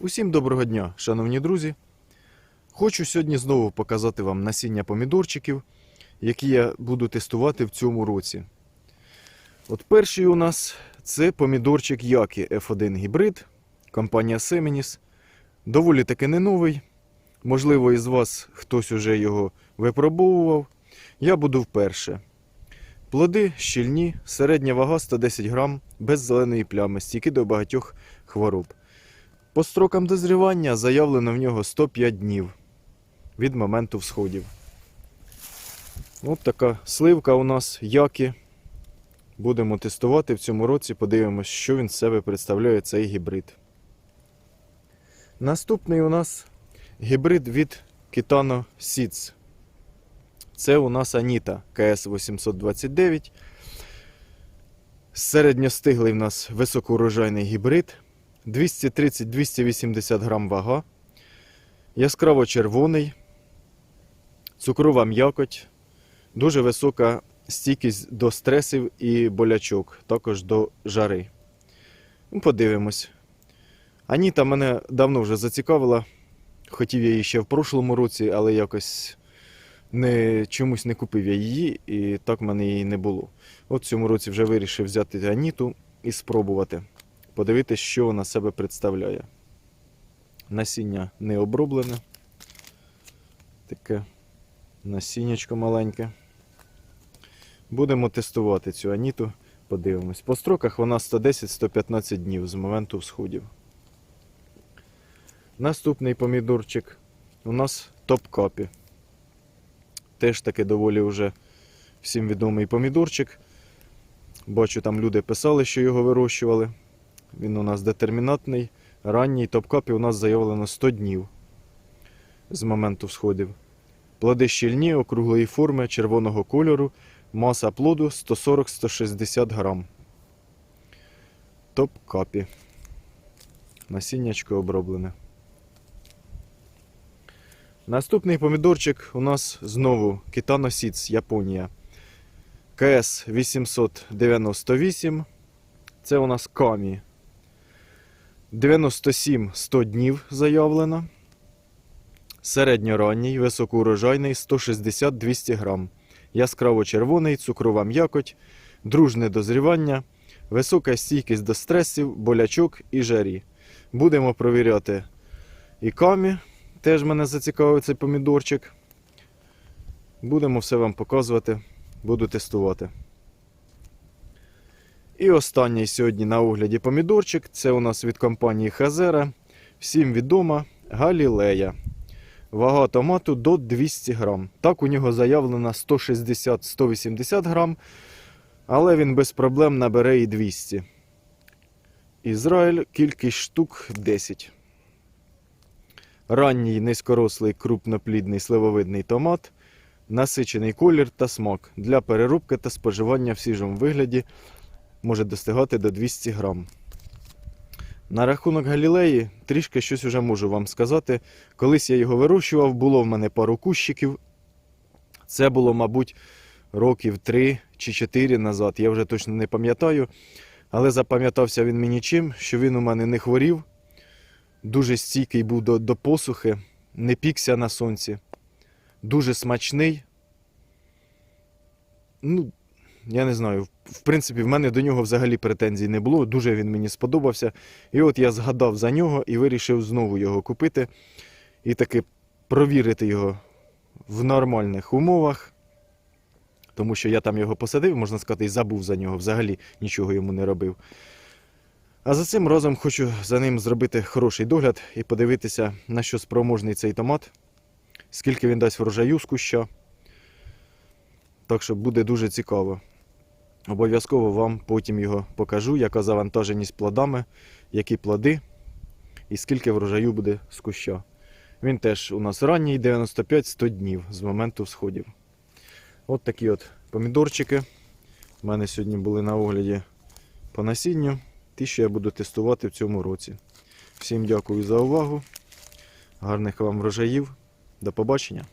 Усім доброго дня, шановні друзі. Хочу сьогодні знову показати вам насіння помідорчиків, які я буду тестувати в цьому році. От перший у нас це помідорчик Які F1 гібрид, компанія Seminis. Доволі таки не новий. Можливо, із вас хтось уже його випробовував. Я буду вперше. Плоди щільні, середня вага 110 грам, без зеленої плями, стійкі до багатьох хвороб. По строкам дозрівання заявлено в нього 105 днів від моменту всходів. От така сливка у нас, які. Будемо тестувати в цьому році, подивимось, що він з себе представляє цей гібрид. Наступний у нас гібрид від Kitano Seeds. Це у нас Аніта КС 829. Середньостиглий в нас високоурожайний гібрид. 230-280 грам вага. Яскраво червоний. Цукрова м'якоть. Дуже висока стійкість до стресів і болячок, також до жари. Ну, подивимось. Аніта мене давно вже зацікавила. Хотів я її ще в прошлому році, але якось не, чомусь не купив я її, і так в мене її не було. От в цьому році вже вирішив взяти Аніту і спробувати. Подивитися, що вона себе представляє. Насіння не оброблене. Таке насіннячко маленьке. Будемо тестувати цю Аніту. Подивимось. По строках вона 110-115 днів з моменту всходів. Наступний помідорчик у нас топ-капі. Теж таки доволі вже всім відомий помідорчик. Бачу, там люди писали, що його вирощували. Він у нас детермінатний. Ранній топ-капі у нас заявлено 100 днів з моменту всходів. Плоди щільні, округлої форми, червоного кольору, маса плоду 140-160 грам. Топ-капі. Насіннячко оброблене. Наступний помідорчик у нас знову Seeds, Японія. КС 898. Це у нас камі. 97-100 днів заявлено. Середньоранній, високоурожайний 160-200 грам. Яскраво червоний, цукрова м'якоть, дружне дозрівання, висока стійкість до стресів, болячок і жарі. Будемо провіряти і камі. Теж мене зацікавив цей помідорчик. Будемо все вам показувати, буду тестувати. І останній сьогодні на огляді помідорчик. Це у нас від компанії Хазера. Всім відома Галілея. Вага томату до 200 грам. Так, у нього заявлено 160-180 грам, але він без проблем набере і 200. Ізраїль кількість штук 10. Ранній низькорослий крупноплідний сливовидний томат, насичений колір та смак для переробки та споживання в свіжому вигляді може достигати до 200 грам. На рахунок Галілеї трішки щось вже можу вам сказати. Колись я його вирощував, було в мене пару кущиків. Це було, мабуть, років 3 чи 4 назад. Я вже точно не пам'ятаю. Але запам'ятався він мені чим, що він у мене не хворів, дуже стійкий був до, до посухи, не пікся на сонці, дуже смачний. Ну, я не знаю, в принципі, в мене до нього взагалі претензій не було. Дуже він мені сподобався. І от я згадав за нього і вирішив знову його купити і таки провірити його в нормальних умовах. Тому що я там його посадив, можна сказати, і забув за нього, взагалі нічого йому не робив. А за цим разом хочу за ним зробити хороший догляд і подивитися, на що спроможний цей томат, скільки він дасть врожаю з куща. Так що буде дуже цікаво. Обов'язково вам потім його покажу, яка завантаженість плодами, які плоди і скільки врожаю буде з куща. Він теж у нас ранній 95-100 днів з моменту всходів. От такі от помідорчики. У мене сьогодні були на огляді по насінню. Ті, що я буду тестувати в цьому році. Всім дякую за увагу. Гарних вам врожаїв. До побачення.